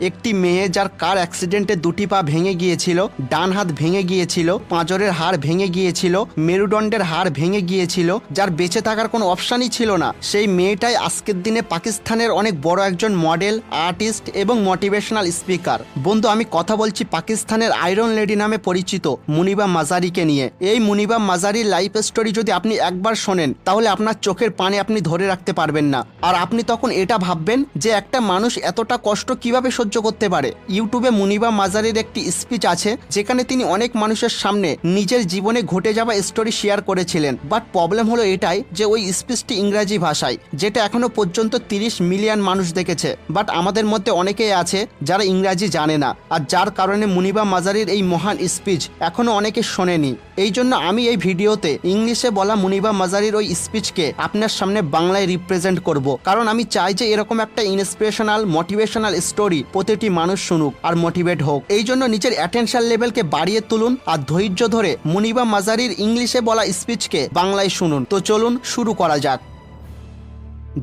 একটি মেয়ে যার কার অ্যাক্সিডেন্টে দুটি পা ভেঙে গিয়েছিল, ডান হাত ভেঙে গিয়েছিল, পাঁজরের হাড় ভেঙে গিয়েছিল, মেরুদণ্ডের হাড় ভেঙে গিয়েছিল, যার বেঁচে থাকার কোনো অপশানই ছিল না। সেই মেয়েটাই আজকের দিনে পাকিস্তানের অনেক বড় একজন মডেল, আর্টিস্ট এবং মোটিভেশনাল স্পিকার। বন্ধু, আমি কথা বলছি পাকিস্তানের আয়রন লেডি নামে পরিচিত মুনিবা মাজারিকে নিয়ে। এই মুনিবা মাজারির লাইফ স্টোরি যদি আপনি একবার শোনেন, তাহলে আপনার চোখের পানি আপনি ধরে রাখতে পারবেন না। আর আপনি তখন এটা ভাববেন যে একটা মানুষ এতটা কষ্ট কীভাবে করতে পারে। ইউটিউবে মুনিবা মাজারের একটি স্পিচ আছে, যেখানে তিনি অনেক মানুষের সামনে নিজের জীবনে ঘটে যাওয়া স্টোরি শেয়ার করেছিলেন। বাট প্রবলেম হলো এটাই যে ওই স্পিচটি ইংরাজি ভাষায়, যেটা এখনও পর্যন্ত তিরিশ মিলিয়ন মানুষ দেখেছে। বাট আমাদের মধ্যে অনেকেই আছে যারা ইংরাজি জানে না, আর যার কারণে মুনিবা মাজারির এই মহান স্পিচ এখনও অনেকে শোনেনি। এই জন্য আমি এই ভিডিওতে ইংলিশে বলা মুনিবা মাজারির ওই স্পিচকে আপনার সামনে বাংলায় রিপ্রেজেন্ট করব। কারণ আমি চাই যে এরকম একটা ইন্সপিরেশনাল মোটিভেশনাল স্টোরি প্রতিটি মানুষ শুনুক আর মোটিভেট হোক। এই জন্য নিজের অ্যাটেনশন লেভেলকে বাড়িয়ে তুলুন আর ধৈর্য ধরে মুনিবা মাজারির ইংলিশে বলা স্পিচকে বাংলায় শুনুন। তো চলুন শুরু করা যাক।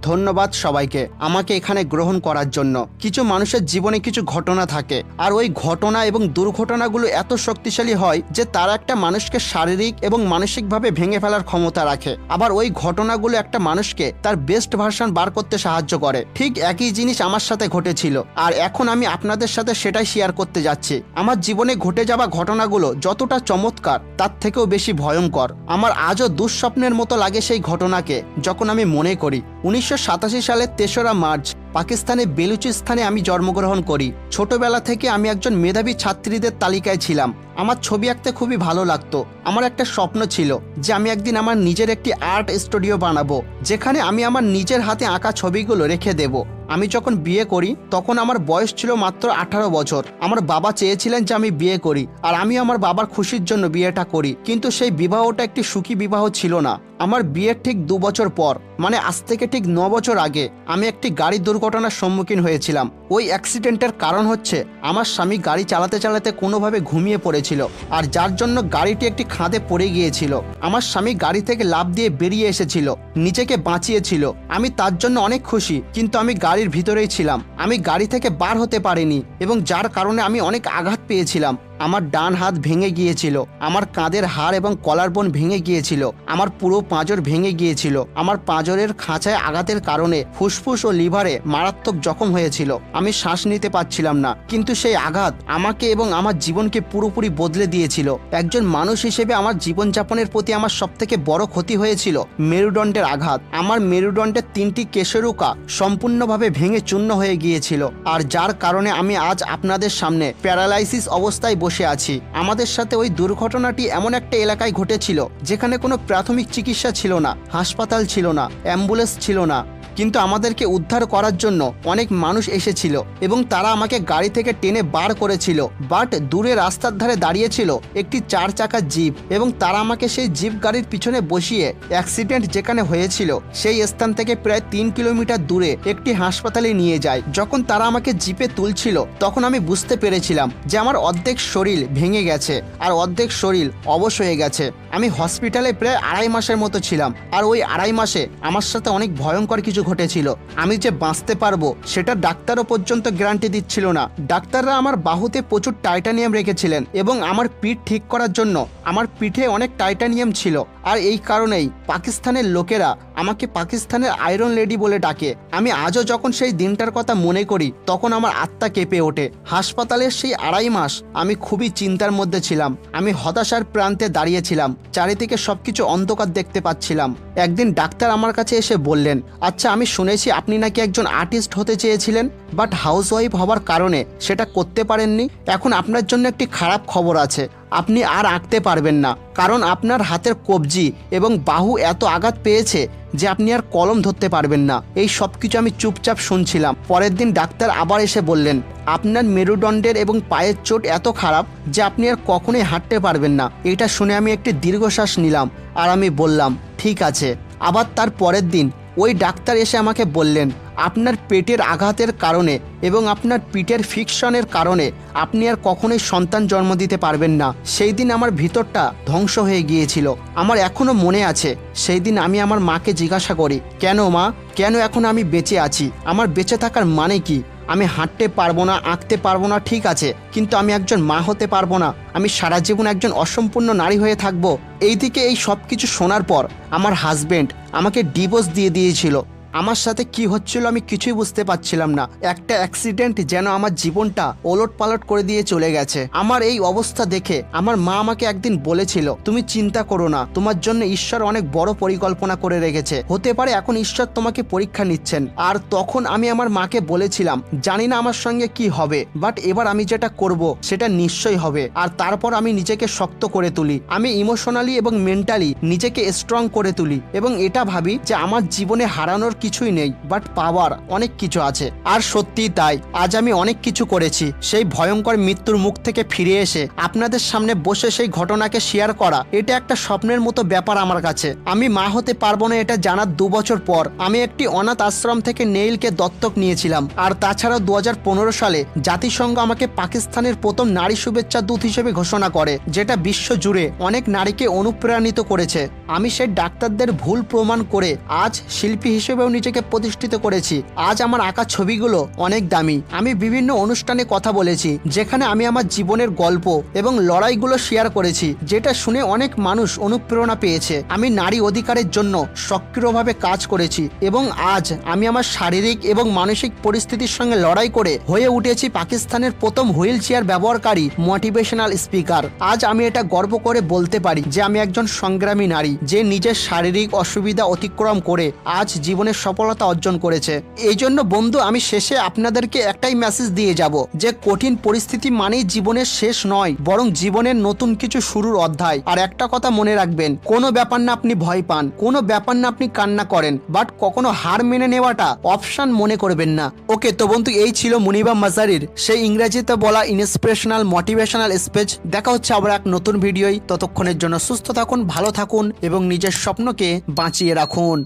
ধন্যবাদ সবাইকে। আমাকে এখানে গ্রহণ করার জন্য। কিছু মানুষের জীবনে কিছু ঘটনা থাকে। আর ওই ঘটনা এবং দুর্ঘটনাগুলো এত শক্তিশালী হয় যে তারা একটা মানুষকে শারীরিক এবং মানসিকভাবে ভেঙে ফেলার ক্ষমতা রাখে। আবার ওই ঘটনাগুলো একটা মানুষকে তার বেস্ট ভার্সন বার করতে সাহায্য করে। ঠিক একই জিনিস আমার সাথে ঘটেছিল। আর এখন আমি আপনাদের সাথে সেটাই শেয়ার করতে যাচ্ছি। আমার জীবনে ঘটে যাওয়া ঘটনাগুলো যতটা চমৎকার, তার থেকেও বেশি ভয়ঙ্কর। আমার আজও দুঃস্বপ্নের মতো লাগে সেই ঘটনাকে, যখন আমি মনে করি। উনিশশো সালের তেসরা মার্চ, পাকিস্তানে বেলুচিস্তানে আমি জন্মগ্রহণ করি। ছোটবেলা থেকে আমি একজন মেধাবী ছাত্রীদের তালিকায় ছিলাম। আমার ছবি আঁকতে খুবই ভালো লাগতো। আমার একটা স্বপ্ন ছিল যে আমি একদিন আমার নিজের একটি আর্ট স্টুডিও বানাবো, যেখানে আমি আমার নিজের হাতে আঁকা ছবিগুলো রেখে দেব। আমি যখন বিয়ে করি, তখন আমার বয়স ছিল মাত্র আঠারো বছর। আমার বাবা চেয়েছিলেন যে আমি বিয়ে করি, আর আমি আমার বাবার খুশির জন্য বিয়েটা করি। কিন্তু সেই বিবাহটা একটি সুখী বিবাহ ছিল না। আমার বিয়ের ঠিক দু বছর পর মানে আজ থেকে ঠিক ন বছর আগে আমি একটি গাড়ি দুর্ঘটনার সম্মুখীন হয়েছিলাম। ওই অ্যাক্সিডেন্টের কারণ হচ্ছে আমার স্বামী গাড়ি চালাতে চালাতে কোনোভাবে ঘুমিয়ে পড়েছিল আর যার জন্য গাড়িটি একটি খাঁদে পড়ে গিয়েছিল। আমার স্বামী গাড়ি থেকে লাফ দিয়ে বেরিয়ে এসেছিল, নিজেকে বাঁচিয়েছিল। আমি তার জন্য অনেক খুশি, কিন্তু আমি গাড়ির ভিতরেই ছিলাম। আমি গাড়ি থেকে বার হতে পারিনি এবং যার কারণে আমি অনেক আঘাত পেয়েছিলাম। আমার ডান হাত ভেঙে গিয়েছিল, আমার কাঁধের হাড় এবং কলার বোন ভেঙে গিয়েছিল, আমার পুরো পাঁজর ভেঙে গিয়েছিল, আমার পাঁজরের খাঁচায় আঘাতের কারণে ফুসফুস ও লিভারে মারাত্মক জখম হয়েছিল, আমি শ্বাস নিতে পারছিলাম না, কিন্তু সেই আঘাত আমাকে এবং আমার জীবনকে পুরোপুরি বদলে দিয়েছিল, একজন মানুষ হিসেবে আমার জীবনযাপনের প্রতি আমার সবথেকে বড় ক্ষতি হয়েছিল মেরুদণ্ডের আঘাত, আমার মেরুদণ্ডের তিনটি কেশরুকা সম্পূর্ণভাবে ভেঙে চূর্ণ হয়ে গিয়েছিল, আর যার কারণে আমি আজ আপনাদের সামনে প্যারালাইসিস অবস্থায় বসে আছি। আমাদের সাথে ওই দুর্ঘটনাটি এমন একটা এলাকায় ঘটেছিল, যেখানে কোনো প্রাথমিক চিকিৎসা ছিল না, হাসপাতাল ছিল না, অ্যাম্বুলেন্স ছিল না। কিন্তু আমাদেরকে উদ্ধার করার জন্য অনেক মানুষ এসেছিল এবং তারা আমাকে গাড়ি থেকে টেনে বার করেছিল। বাট দূরে রাস্তার ধারে দাঁড়িয়েছিল একটি চার চাকার জিপ এবং তারা আমাকে সেই জিপ গাড়ির পিছনে বসিয়ে অ্যাক্সিডেন্ট যেখানে হয়েছিল, সেই স্থান থেকে প্রায় তিন কিলোমিটার দূরে একটি হাসপাতালে নিয়ে যায়। যখন তারা আমাকে জিপে তুলছিল, তখন আমি বুঝতে পেরেছিলাম যে আমার অর্ধেক শরীর ভেঙে গেছে আর অর্ধেক শরীর অবশ হয়ে গেছে। আমি হসপিটালে প্রায় আড়াই মাসের মতো ছিলাম আর ওই আড়াই মাসে আমার সাথে অনেক ভয়ঙ্কর কিছু ঘটেছিল। আমি যে বাঁচতে পারব, সেটা ডাক্তারও পর্যন্ত গ্যারান্টি দিচ্ছিল না। ডাক্তাররা আমার বাহুতে প্রচুর টাইটানিয়াম রেখেছিলেন এবং আমার পিঠ ঠিক করার জন্য আমার পিঠে অনেক টাইটানিয়াম ছিল। আর এই কারণেই পাকিস্তানের লোকেরা আমাকে পাকিস্তানের আয়রন লেডি বলে ডাকে। আমি আজও যখন সেই দিনটার কথা মনে করি, তখন আমার আত্মা কেঁপে ওঠে। হাসপাতালের সেই আড়াই মাস আমি খুবই চিন্তার মধ্যে ছিলাম। আমি হতাশার প্রান্তে দাঁড়িয়েছিলাম, চারিদিকে সবকিছু অন্ধকার দেখতে পাচ্ছিলাম। একদিন ডাক্তার আমার কাছে এসে বললেন আচ্ছা আমি শুনেছি আপনি নাকি একজন আর্টিস্ট হতে চেয়েছিলেন, বাট হাউসওয়াইফ হওয়ার কারণে সেটা করতে পারেননি। এখন আপনার জন্য একটি খারাপ খবর আছে। আপনি আর আঁকতে পারবেন না, কারণ আপনার হাতের কবজি এবং বাহু এত আঘাত পেয়েছে যে আপনি আর কলম ধরতে পারবেন না। এই সব কিছু আমি চুপচাপ শুনছিলাম। পরের দিন ডাক্তার আবার এসে বললেন, আপনার মেরুদণ্ডের এবং পায়ের চোট এত খারাপ যে আপনি আর কখনোই হাঁটতে পারবেন না। এটা শুনে আমি একটি দীর্ঘশ্বাস নিলাম আর আমি বললাম, ঠিক আছে। আবার তার পরের দিন ওই ডাক্তার এসে আমাকে বললেন আপনার পেটের আঘাতের কারণে এবং আপনার পিঠের ফিকশনের কারণে আপনি আর কখনোই সন্তান জন্ম দিতে পারবেন না। সেই দিন আমার ভিতরটা ধ্বংস হয়ে গিয়েছিল। আমার এখনও মনে আছে, সেই দিন আমি আমার মাকে জিজ্ঞাসা করি, কেন মা? কেন এখন আমি বেঁচে আছি? আমার বেঁচে থাকার মানে কি? আমি হাঁটতে পারব না, আঁকতে পারব না, ঠিক আছে, কিন্তু আমি একজন মা হতে পারব না। আমি সারা জীবন একজন অসম্পূর্ণ নারী হয়ে থাকব। এইদিকে এই সব কিছু শোনার পর আমার হাজব্যান্ড আমাকে ডিভোর্স দিয়ে দিয়েছিল। আমার সাথে কি হচ্ছিল আমি কিছুই বুঝতে পারছিলাম না। একটা অ্যাক্সিডেন্ট যেন আমার জীবনটা ওলট পালট করে দিয়ে চলে গেছে। আমার এই অবস্থা দেখে আমার মা আমাকে একদিন বলেছিল, তুমি চিন্তা করো না, তোমার জন্য ঈশ্বর অনেক বড় পরিকল্পনা করে রেখেছে। হতে পারে এখন ঈশ্বর তোমাকে পরীক্ষা নিচ্ছেন। আর তখন আমি আমার মাকে বলেছিলাম, জানি না আমার সঙ্গে কি হবে বাট এবার আমি যেটা করব, সেটা নিশ্চয়ই হবে। আর তারপর আমি নিজেকে শক্ত করে তুলি। আমি ইমোশনালি এবং মেন্টালি নিজেকে স্ট্রং করে তুলি। এবং এটা ভাবি যে আমার জীবনে হারানোর কিছুই নেই বাট পাওয়ার অনেক কিছু আছে। আর সত্যিই তাই, আজ আমি অনেক কিছু করেছি। সেই ভয়ঙ্কর মৃত্যুর মুখ থেকে ফিরে এসে আপনাদের সামনে বসে সেই ঘটনাকে শেয়ার করা, এটা একটা স্বপ্নের মতো ব্যাপার আমার কাছে। আমি মা হতে পারব না এটা জানার দু বছর পর। আমি একটি অনাথ আশ্রম থেকে নেইলকে দত্তক নিয়েছিলাম। আর তাছাড়াও দু হাজার সালে জাতিসংঘ আমাকে পাকিস্তানের প্রথম নারী শুভেচ্ছা দূত হিসেবে ঘোষণা করে, যেটা বিশ্ব জুড়ে অনেক নারীকে অনুপ্রাণিত করেছে। আমি সেই ডাক্তারদের ভুল প্রমাণ করে আজ শিল্পী হিসেবেও নিজেকে প্রতিষ্ঠিত করেছি। আজ আমার আঁকা ছবিগুলো অনেক দামি। আমি বিভিন্ন অনুষ্ঠানে কথা বলেছি, যেখানে আমি আমার জীবনের গল্প এবং লড়াইগুলো শেয়ার করেছি, যেটা শুনে অনেক মানুষ অনুপ্রেরণা পেয়েছে। আমি নারী অধিকারের জন্য সক্রিয়ভাবে কাজ করেছি এবং আজ আমি আমার শারীরিক এবং মানসিক পরিস্থিতির সঙ্গে লড়াই করে হয়ে উঠেছি পাকিস্তানের প্রথম হুইল চেয়ার ব্যবহারকারী মোটিভেশনাল স্পিকার। আজ আমি এটা গর্ব করে বলতে পারি যে আমি একজন সংগ্রামী নারী, যে নিজের শারীরিক অসুবিধা অতিক্রম করে আজ জীবনের সফলতা অর্জন করেছে। এই জন্য বন্ধু, আমি শেষে আপনাদেরকে একটাই মেসেজ দিয়ে যাব যে, কঠিন পরিস্থিতি মানেই জীবনের শেষ নয়, বরং জীবনের নতুন কিছু শুরুর অধ্যায়। আর একটা কথা মনে রাখবেন, কোনো ব্যাপার না আপনি ভয় পান, কোনো ব্যাপার না আপনি কান্না করেন বাট কখনো হার মেনে নেওয়াটা অপশন মনে করবেন না। ওকে তো বন্ধু, এই ছিল মুনিবা মাজারির, সেই ইংরেজিতে বলা ইন্সপিরেশনাল মোটিভেশনাল স্পিচ দেখা হচ্ছে আবার এক নতুন ভিডিওই ততক্ষণের জন্য সুস্থ থাকুন, ভালো থাকুন এবং নিজের স্বপ্নকে বাঁচিয়ে রাখুন।